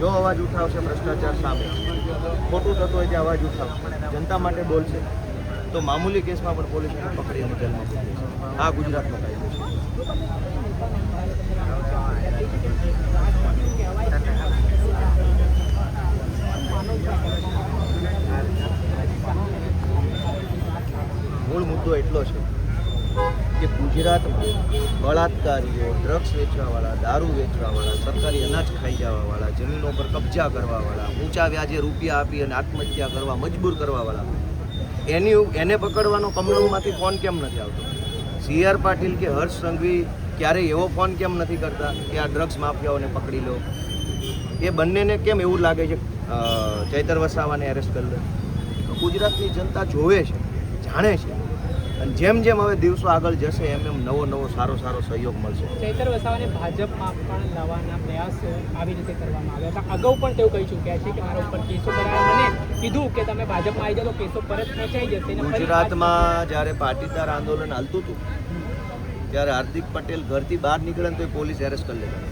જો અવાજ ઉઠાવશે ભ્રષ્ટાચાર સામે. ખોટું થતું હોય ત્યાં અવાજ ઉઠાવશે જનતા માટે બોલશે તો મામૂલી કેસમાં પણ પોલીસ એને પકડી અને જેલમાં આ ગુજરાતનો કાયદો છે. મૂળ મુદ્દો એટલો છે. કે ગુજરાતમાં બળાત્કારીઓ ડ્રગ્સ વેચવાવાળા, દારૂ વેચવાવાળા, સરકારી અનાજ ખાઈ જવાવાળા, જમીનો પર કબજા કરવાવાળા, ઊંચા વ્યાજે રૂપિયા આપી અને આત્મહત્યા કરવા, મજબૂર કરવાવાળા. એની એને પકડવાનો કમલમમાંથી ફોન કેમ નથી આવતો? સી આર પાટીલ કે હર્ષ સંઘવી ક્યારેય એવો ફોન કેમ નથી કરતા કે આ ડ્રગ્સ માફિયાઓને પકડી લો? એ બંનેને કેમ એવું લાગે છે ચૈતર વસાવાને એરેસ્ટ કરી લે? ગુજરાતની જનતા જોવે છે, જાણે છે અને જેમ જેમ હવે દિવસો આગળ જશે એમ એમ નવો નવો સારો સારો સહયોગ મળશે. ચૈતર વસાવાને ભાજપમાં પણ લાવવાના પ્રયાસ આવી રીતે કરવામાં આવ્યા હતા. અગાઉ પણ તેઓ કહી ચૂક્યા છે કે મારા ઉપર કેસો કરાયા. મને કીધું કે તમે ભાજપમાં આવી જાઓ તો કેસો પરત ખેંચાઈ જશે ગુજરાતમાં જ્યારે પાટીદાર આંદોલન હાલતું હતું ત્યારે હાર્દિક પટેલ ઘરથી બહાર નીકળે તો પોલીસ એરેસ્ટ કરી લેતા.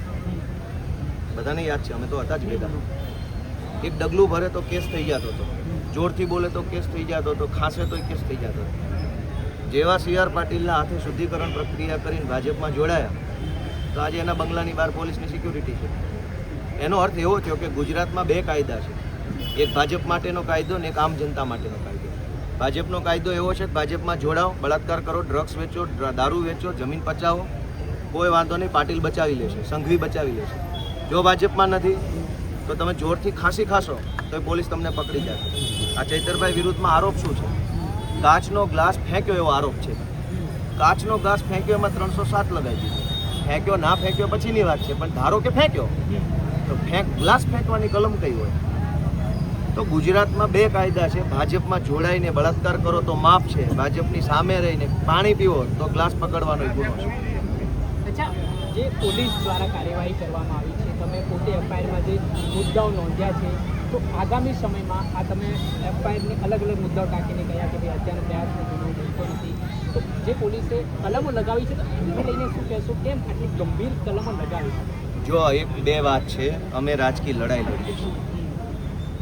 બધાને યાદ છે અમે તો હતા જ ભેગા. એક ડગલું ભરે તો કેસ થઈ જતો હતો. જોરથી બોલે તો કેસ થઈ જતો હતો. ખાસે તો કેસ થઈ જતો હતો. જેવા સી આર પાટીલના હાથે શુદ્ધિકરણ પ્રક્રિયા કરીને ભાજપમાં જોડાયા, તો આજે એના બંગલાની બહાર પોલીસની સિક્યુરિટી છે. એનો અર્થ એવો થયો કે ગુજરાતમાં બે કાયદા છે. એક ભાજપ માટેનો કાયદો ને એક આમ જનતા માટેનો કાયદો. ભાજપનો કાયદો એવો છે કે ભાજપમાં જોડાઓ, બળાત્કાર કરો ડ્રગ્સ વેચો દારૂ વેચો, જમીન પચાવો, કોઈ વાંધો નહીં, પાટીલ બચાવી લેશે, સંઘવી બચાવી લેશે. જો ભાજપમાં નથી, તો તમે જોરથી ખાંસી ખાશો, તો પોલીસ તમને પકડી જશે આ ચૈતરભાઈ વિરુદ્ધમાં આરોપ શું છે? કાચનો ગ્લાસ ફેંક્યો એવો આરોપ છે. કાચનો ગ્લાસ ફેંક્યો એમાં ત્રણસો સાત લગાવી દીધો. ફેંક્યો ના ફેંક્યો પછીની વાત છે, પણ ધારો કે ફેંક્યો, તો ફેંક ગ્લાસ ફેંકવાની કલમ કઈ હોય? તો ગુજરાતમાં બે કાયદા છે, ભાજપમાં જોડાઈને બળાત્કાર કરો તો માફ છે, ભાજપની સામે રહીને પાણી પીવો તો ગ્લાસ પકડવાનો ગુનો છે. જે પોલીસ દ્વારા કાર્યવાહી કરવામાં આવી છે, તમે પોતે એફઆઈઆરમાં જે મુદ્દાઓ નોંધ્યા છે તો આગામી સમયમાં આ તમે એફઆઈઆરની અલગ અલગ મુદ્દાઓ ટાંકીને કહ્યા કે ભાઈ અત્યારનો પ્રયાસનો ગુનો નથી. તો જે પોલીસે કલમો લગાવી છે, તો એને લઈને શું કહેશો? કેમ આટલી ગંભીર કલમો લગાવી? છે જો એક બે વાત છે, અમે રાજકીય લડાઈ લડીએ છીએ.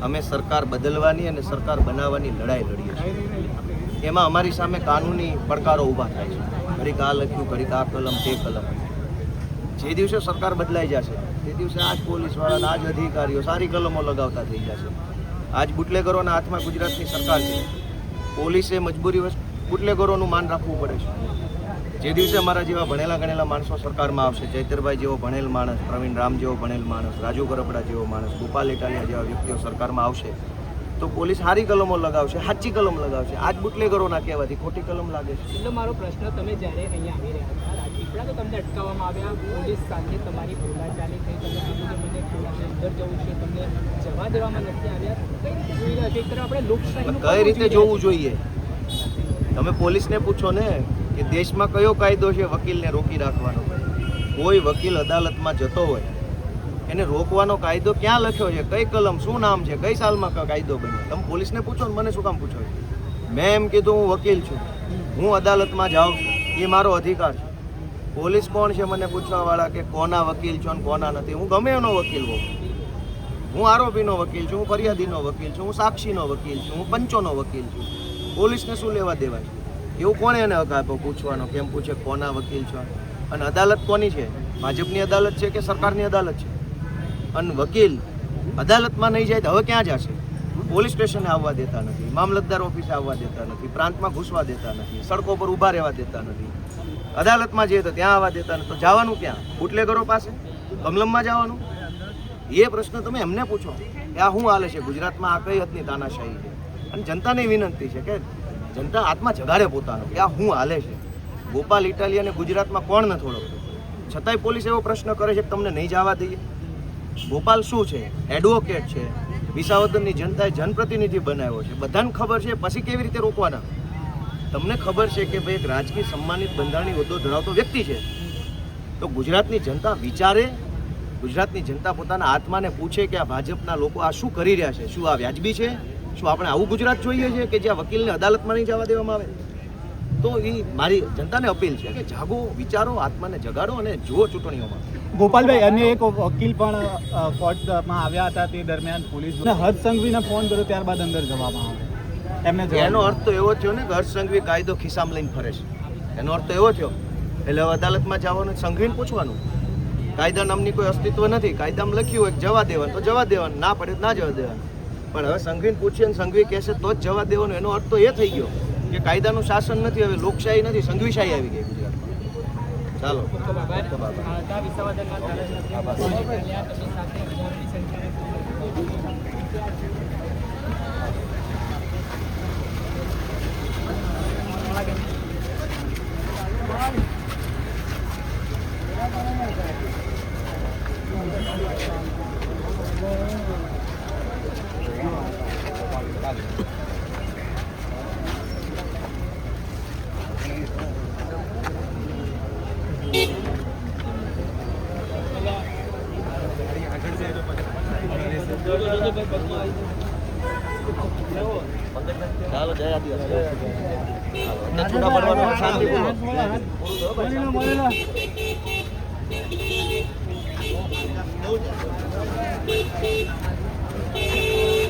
અમે સરકાર બદલવાની અને સરકાર બનાવવાની લડાઈ લડીએ છીએ. એમાં અમારી સામે કાનૂની પડકારો ઊભા થાય છે. ઘડીક આ લખ્યું, ઘડીક આ કલમ, તે કલમ. જે દિવસે સરકાર બદલાઈ જશે, તે દિવસે આ જ પોલીસવાળા આ અધિકારીઓ સારી કલમો લગાવતા થઈ જશે. આજ બુટલેગરોના હાથમાં ગુજરાતની સરકાર છે. પોલીસે મજબૂરી બુટલેગરોનું માન રાખવું પડે છે. જે દિવસે અમારા જેવા ભણેલા ગણેલા માણસો સરકારમાં આવશે, ચૈતરભાઈ જેવો ભણેલ માણસ, પ્રવીણ રામ જેવો ભણેલ માણસ, રાજુ ગરબડા જેવો માણસ, ગોપાલ ઇટાલિયા જેવા વ્યક્તિઓ સરકારમાં આવશે તો પોલીસ સારી કલમો લગાવશે સાચી કલમ લગાવશે. આજ બુટલેગરોના કહેવાથી ખોટી કલમ લાગે છે. એટલે મારો પ્રશ્ન તમે જ્યારે અહીંયા આવી રહ્યા હતા તો તમને અટકાવવામાં આવ્યા પોલીસ સાથે તમારી બોલાચાલી થઈ તમે કીધું કે મને અંદર જવું છે તમને જવા દેવામાં નથી આવ્યા. કઈ રીતે જોઈ રહ્યા છે? આપણે લોકશાહી કઈ રીતે જોવું જોઈએ? તમે પોલીસને પૂછો ને કે દેશમાં કયો કાયદો છે વકીલને રોકી રાખવાનો? કોઈ વકીલ અદાલતમાં જતો હોય એને રોકવાનો કાયદો ક્યાં લખ્યો છે? કઈ કલમ? શું નામ છે? કઈ સાલમાં કાયદો બન્યો? તમે પોલીસને પૂછો ને મને શું કામ પૂછો મેં એમ કીધું, હું વકીલ છું. હું અદાલતમાં જાઉં એ મારો અધિકાર છે. પોલીસ કોણ છે મને પૂછવાવાળા કે કોના વકીલ છો ને કોના નથી? હું ગમે એનો વકીલ હોઉં. હું આરોપીનો વકીલ છું, હું ફરિયાદીનો વકીલ છું, હું સાક્ષીનો વકીલ છું, હું પંચોનો વકીલ છું. પોલીસને શું લેવા દેવાય એવું કોણે એને હક આપ્યો પૂછવાનો? કેમ પૂછે કોના વકીલ છો? અને અદાલત કોની છે? ભાજપની અદાલત છે કે સરકારની અદાલત છે? અને વકીલ અદાલતમાં નહીં જાય તો હવે ક્યાં જશે? પોલીસ સ્ટેશને આવવા દેતા નથી, મામલતદાર ઓફિસે આવવા દેતા નથી, પ્રાંતમાં ઘૂસવા દેતા નથી, સડકો પર ઊભા રહેવા દેતા નથી. અદાલતમાં જઈએ તો ત્યાં આવવા દેતા નથી. તો જવાનું ક્યાં? બુટલેગરો પાસે? કમલમમાં જવાનું? એ પ્રશ્ન તમે એમને પૂછો કે આ શું હાલે છે? ગુજરાતમાં આ કઈ હદની તાનાશાહી છે? અને જનતાને વિનંતી છે કે જનતા આત્મા જગાડે પોતાનો કે આ શું હાલે છે? ગોપાલ ઇટાલિયાને ગુજરાતમાં કોણ નથી ઓળખતું? છતાંય પોલીસ એવો પ્રશ્ન કરે છે કે તમને નહીં જવા દઈએ? ગોપાલ શું છે? એડવોકેટ છે. વિસાવદરની જનતાએ જનપ્રતિનિધિ બનાવ્યો છે. બધાને ખબર છે, પછી કેવી રીતે રોકવાના? તમને ખબર છે કે ભાઈ એક રાજકીય સન્માનિત બંધારણી હોદ્દો ધરાવતો વ્યક્તિ છે. તો ગુજરાતની જનતા વિચારે, ગુજરાતની જનતા પોતાના આત્માને પૂછે કે આ ભાજપના લોકો આ શું કરી રહ્યા છે? શું આ વ્યાજબી છે? શું આપણે આવું ગુજરાત જોઈએ છે કે જ્યાં વકીલને અદાલતમાં નહીં જવા દેવામાં આવે? તો એ મારી જનતાને અપીલ છે કે જાગો વિચારો આત્માને જગાડો અને જુઓ ચૂંટણીઓમાં. ગોપાલભાઈ અન્ય એક વકીલ પણ કોર્ટમાં આવ્યા હતા તે દરમિયાન પોલીસ હર્ષ સંઘવીને ફોન કર્યો ત્યારબાદ અંદર જવામાં આવે એમને એનો અર્થ તો એવો થયો ને કે હર્ષ સંઘવી કાયદો ખિસ્સામાં લઈને ફરે છે. એનો અર્થ તો એવો થયો એટલે હવે અદાલતમાં જવાનું સંઘવીને પૂછવાનું. કાયદા નામની કોઈ અસ્તિત્વ નથી. કાયદામાં લખ્યું હોય જવા દેવાનું તો જવા દેવાનું. ના પડે ના જવા દેવાનું. પણ હવે સંઘવીને પૂછીએ ને સંઘવી કહેશે તો જ જવા દેવાનું. એનો અર્થ તો એ થઈ ગયો. કે કાયદાનું શાસન નથી હવે લોકશાહી નથી સંઘવીશાહી આવી ગઈ ગુજરાતમાં. ચાલો ખૂબ આભાર ખૂબ આભાર. આ હતા વિસાવદરના ધારાસભ્ય મોહન કાલિયા, તેમની સાથે મોટી સંખ્યામાં ચાલો જય આદિવાસી. છૂટા પડવાનું શાંતિ પૂર્વક